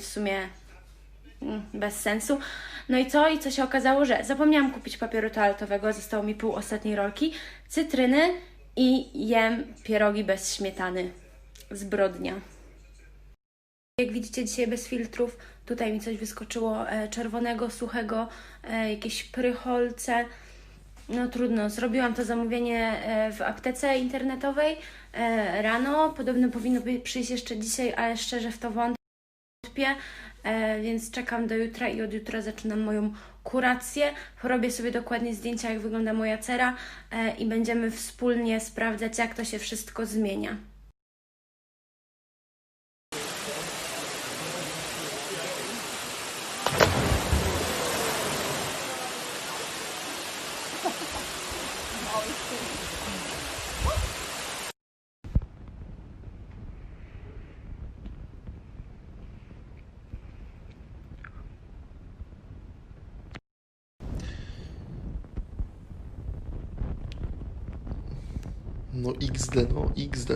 w sumie mm, bez sensu. No i co? I co się okazało, że zapomniałam kupić papieru toaletowego, zostało mi pół ostatniej rolki, cytryny i jem pierogi bez śmietany. Zbrodnia. Jak widzicie dzisiaj bez filtrów, tutaj mi coś wyskoczyło e, czerwonego, suchego, e, jakieś prycholce. No trudno, zrobiłam to zamówienie e, w aptece internetowej rano. Podobno powinno przyjść jeszcze dzisiaj, ale szczerze w to wątpię, więc czekam do jutra i od jutra zaczynam moją kurację. Robię sobie dokładnie zdjęcia, jak wygląda moja cera i będziemy wspólnie sprawdzać, jak to się wszystko zmienia. No XD, no XD.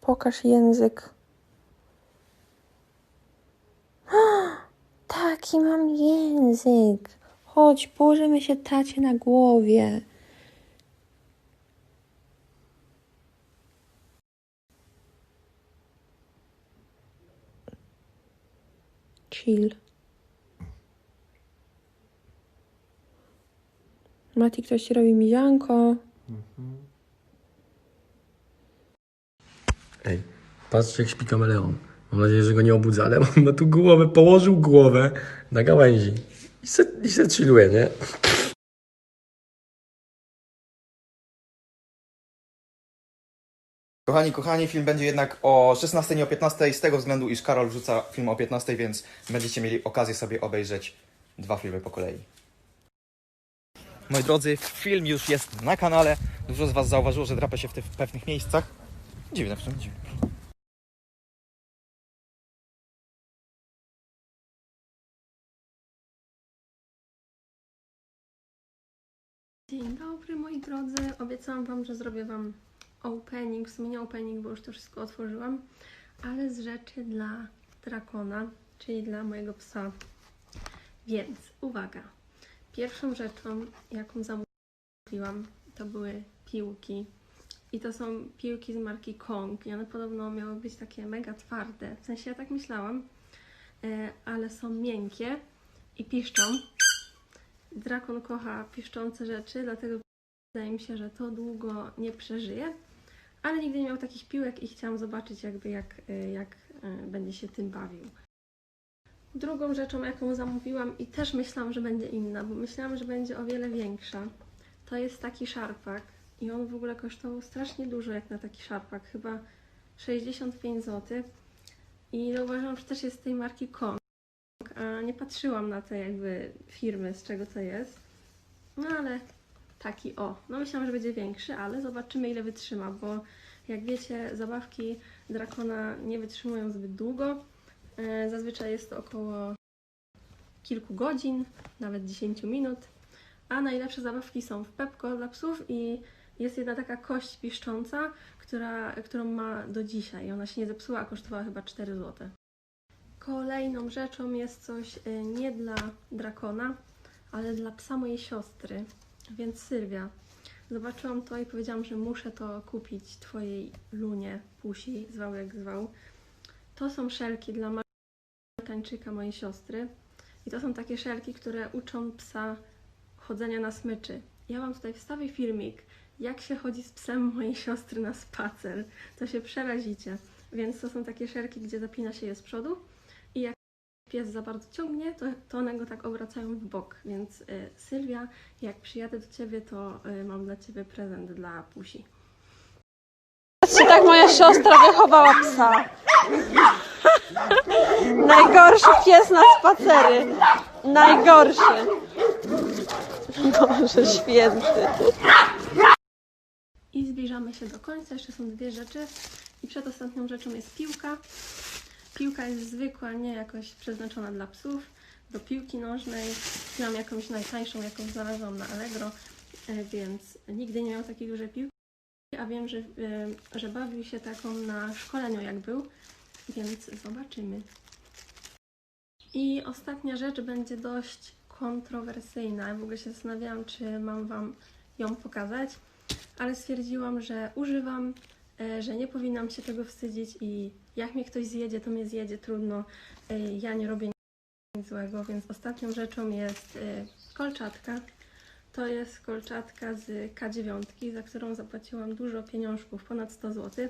Pokaż język. Taki mam język. Chodź, położymy się tacie na głowie. Chill. Mati, ktoś robi mizianko. Ej, patrzcie jak śpi kameleon. Mam nadzieję, że go nie obudzę, ale on ma tu głowę, położył głowę na gałęzi i se, i se chilluje, nie? Kochani, kochani, film będzie jednak o 16, nie o 15, z tego względu, iż Karol wrzuca film o 15, więc będziecie mieli okazję sobie obejrzeć dwa filmy po kolei. Moi drodzy, film już jest na kanale. Dużo z Was zauważyło, że drapę się w tych pewnych miejscach. Dziwne, w czym dziwne. Dzień dobry moi drodzy. Obiecałam Wam, że zrobię Wam opening, w sumie nie opening, bo już to wszystko otworzyłam, ale z rzeczy dla Drakona, czyli dla mojego psa. Więc uwaga. Pierwszą rzeczą, jaką zamówiłam, to były piłki. I to są piłki z marki Kong. I one podobno miały być takie mega twarde. W sensie ja tak myślałam, e, ale są miękkie i piszczą. Drakon kocha piszczące rzeczy, dlatego wydaje mi się, że to długo nie przeżyje. Ale nigdy nie miał takich piłek i chciałam zobaczyć jakby jak, y, jak y, będzie się tym bawił. Drugą rzeczą, jaką zamówiłam i też myślałam, że będzie inna, bo myślałam, że będzie o wiele większa, to jest taki szarpak i on w ogóle kosztował strasznie dużo jak na taki szarpak, chyba 65 zł. I zauważyłam, że też jest z tej marki Kong a nie patrzyłam na te jakby firmy, z czego to jest. No ale taki o. No myślałam, że będzie większy, ale zobaczymy ile wytrzyma, bo jak wiecie, zabawki Drakona nie wytrzymują zbyt długo. E, Zazwyczaj jest to około kilku godzin, nawet 10 minut. A najlepsze zabawki są w Pepko dla psów i jest jedna taka kość piszcząca, która, którą ma do dzisiaj. Ona się nie zepsuła, a kosztowała chyba 4 zł. Kolejną rzeczą jest coś y, nie dla Drakona, ale dla psa mojej siostry, więc Sylwia. Zobaczyłam to i powiedziałam, że muszę to kupić Twojej Lunie, Pusi, zwał jak zwał. To są szelki dla Amerykańczyka mojej siostry i to są takie szelki, które uczą psa chodzenia na smyczy. Ja Wam tutaj wstawię filmik, jak się chodzi z psem mojej siostry na spacer. To się przerazicie. Więc to są takie szelki, gdzie zapina się je z przodu i jak pies za bardzo ciągnie, to, to one go tak obracają w bok. Więc y, Sylwia, jak przyjadę do Ciebie, to y, mam dla Ciebie prezent dla Pusi. Patrzcie, tak moja siostra wychowała psa. Najgorszy pies na spacery. Najgorszy. Boże święty. I zbliżamy się do końca. Jeszcze są dwie rzeczy. I przedostatnią rzeczą jest piłka. Piłka jest zwykła, nie jakoś przeznaczona dla psów. Do piłki nożnej miałam jakąś najtańszą, jaką znalazłam na Allegro, e, więc nigdy nie miał takiej dużej piłki. A wiem, że, e, że bawił się taką na szkoleniu, jak był, więc zobaczymy. I ostatnia rzecz będzie dość kontrowersyjna. W ogóle się zastanawiałam, czy mam Wam ją pokazać, ale stwierdziłam, że używam, e, że nie powinnam się tego wstydzić i jak mnie ktoś zjedzie, to mnie zjedzie, trudno. E, Ja nie robię nic złego, więc ostatnią rzeczą jest e, kolczatka. To jest kolczatka z K9, za którą zapłaciłam dużo pieniążków, ponad 100 zł.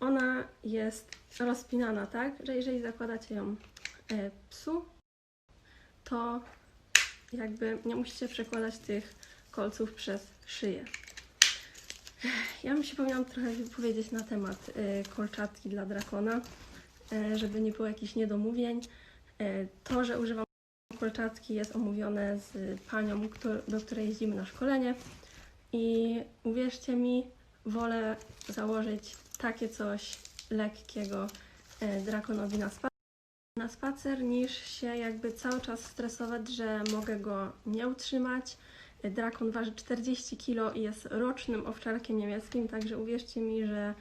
Ona jest rozpinana tak, że jeżeli zakładacie ją e, psu, to jakby nie musicie przekładać tych kolców przez szyję. Ja bym się powinnam trochę wypowiedzieć na temat e, kolczatki dla drakona, e, żeby nie było jakichś niedomówień. To, że używam kolczatki jest omówione z panią, do której jeździmy na szkolenie i uwierzcie mi, wolę założyć takie coś lekkiego e, drakonowi na spacer na spacer, niż się jakby cały czas stresować, że mogę go nie utrzymać. Drakon waży 40 kg i jest rocznym owczarkiem niemieckim, także uwierzcie mi, że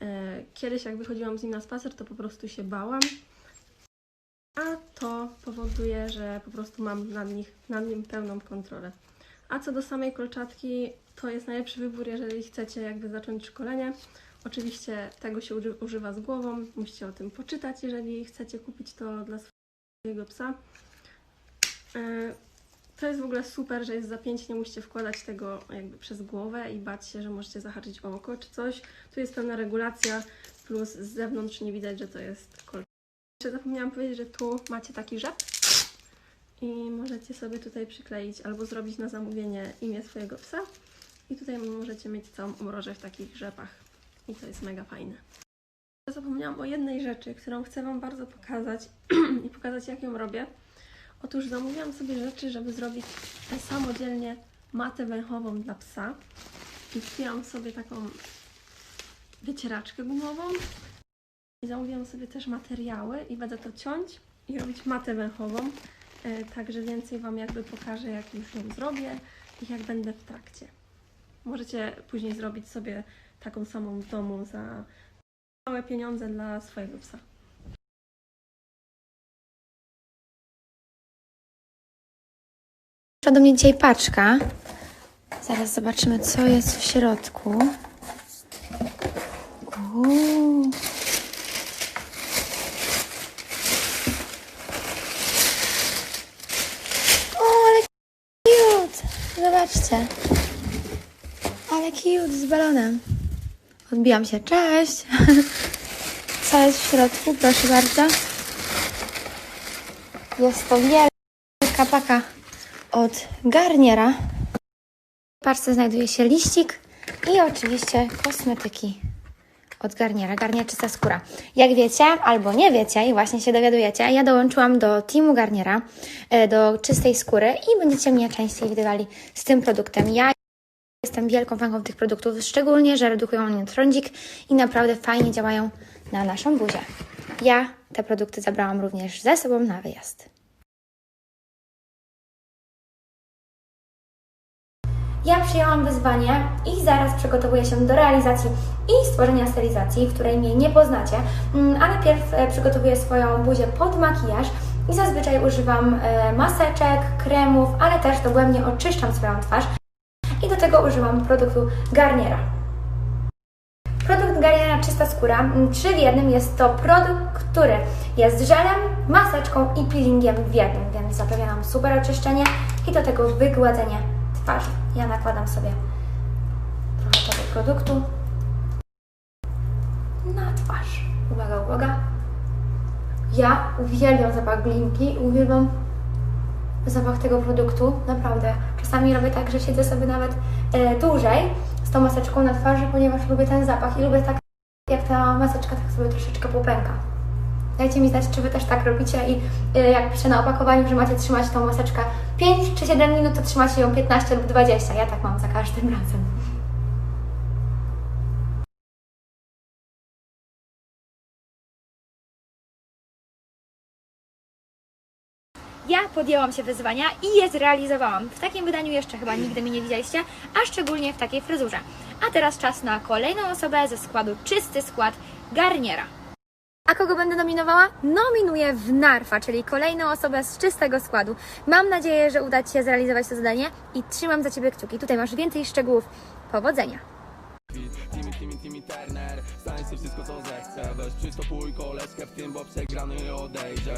e, kiedyś jak wychodziłam z nim na spacer, to po prostu się bałam. A to powoduje, że po prostu mam nad, nich, nad nim pełną kontrolę. A co do samej kolczatki, to jest najlepszy wybór, jeżeli chcecie jakby zacząć szkolenie. Oczywiście tego się uży- używa z głową, musicie o tym poczytać, jeżeli chcecie kupić to dla swojego psa. E, To jest w ogóle super, że jest zapięcie, nie musicie wkładać tego jakby przez głowę i bać się, że możecie zahaczyć o oko czy coś. Tu jest pewna regulacja, plus z zewnątrz nie widać, że to jest. Jeszcze zapomniałam powiedzieć, że tu macie taki rzep i możecie sobie tutaj przykleić albo zrobić na zamówienie imię swojego psa i tutaj możecie mieć całą omrożę w takich rzepach i to jest mega fajne. Zapomniałam o jednej rzeczy, którą chcę Wam bardzo pokazać i pokazać jak ją robię. Otóż zamówiłam sobie rzeczy, żeby zrobić samodzielnie matę węchową dla psa i kupiłam sobie taką wycieraczkę gumową i zamówiłam sobie też materiały i będę to ciąć i robić matę węchową. E, Także więcej Wam jakby pokażę, jak już ją zrobię i jak będę w trakcie. Możecie później zrobić sobie taką samą w domu za małe pieniądze dla swojego psa. Przyszła do mnie dzisiaj paczka. Zaraz zobaczymy, co jest w środku. Uuu. O, ale cute! Zobaczcie. Ale cute z balonem. Odbijam się. Cześć! Co jest w środku? Proszę bardzo. Jest to wielka paka od Garniera. W parce znajduje się liścik i oczywiście kosmetyki od Garniera. Garnier czysta skóra. Jak wiecie, albo nie wiecie i właśnie się dowiadujecie, ja dołączyłam do teamu Garniera, e, do czystej skóry i będziecie mnie częściej widywali z tym produktem. Ja jestem wielką fanką tych produktów, szczególnie, że redukują one trądzik i naprawdę fajnie działają na naszą buzię. Ja te produkty zabrałam również ze sobą na wyjazd. Ja przyjęłam wyzwanie i zaraz przygotowuję się do realizacji i stworzenia stylizacji, której mnie nie poznacie, Mm, a najpierw e, przygotowuję swoją buzię pod makijaż i zazwyczaj używam e, maseczek, kremów, ale też dogłębnie oczyszczam swoją twarz i do tego używam produktu Garniera. Produkt Garniera Czysta Skóra, mm, trzy w jednym, jest to produkt, który jest żelem, maseczką i peelingiem w jednym, więc zapewnia nam super oczyszczenie i do tego wygładzenie twarzy. Ja nakładam sobie trochę tego produktu na twarz. Uwaga, uwaga. Ja uwielbiam zapach glinki, uwielbiam zapach tego produktu, naprawdę. Czasami robię tak, że siedzę sobie nawet e, dłużej z tą maseczką na twarzy, ponieważ lubię ten zapach i lubię tak, jak ta maseczka tak sobie troszeczkę popęka. Dajcie mi znać, czy Wy też tak robicie i y, jak piszę na opakowaniu, że macie trzymać tą maseczkę 5 czy 7 minut, to trzymacie ją 15 lub 20. Ja tak mam za każdym razem. Ja podjęłam się wyzwania i je zrealizowałam. W takim wydaniu jeszcze chyba nigdy mi nie widzieliście, a szczególnie w takiej fryzurze. A teraz czas na kolejną osobę ze składu Czysty Skład Garniera. A kogo będę nominowała? Nominuję w Narfa, czyli kolejną osobę z czystego składu. Mam nadzieję, że uda Ci się zrealizować to zadanie i trzymam za Ciebie kciuki. Tutaj masz więcej szczegółów. Powodzenia! Timmy, Timmy, Timmy Turner Stań wszystko co zechce Weź przystopuj koleżkę w tym, bo przegrany odejdzie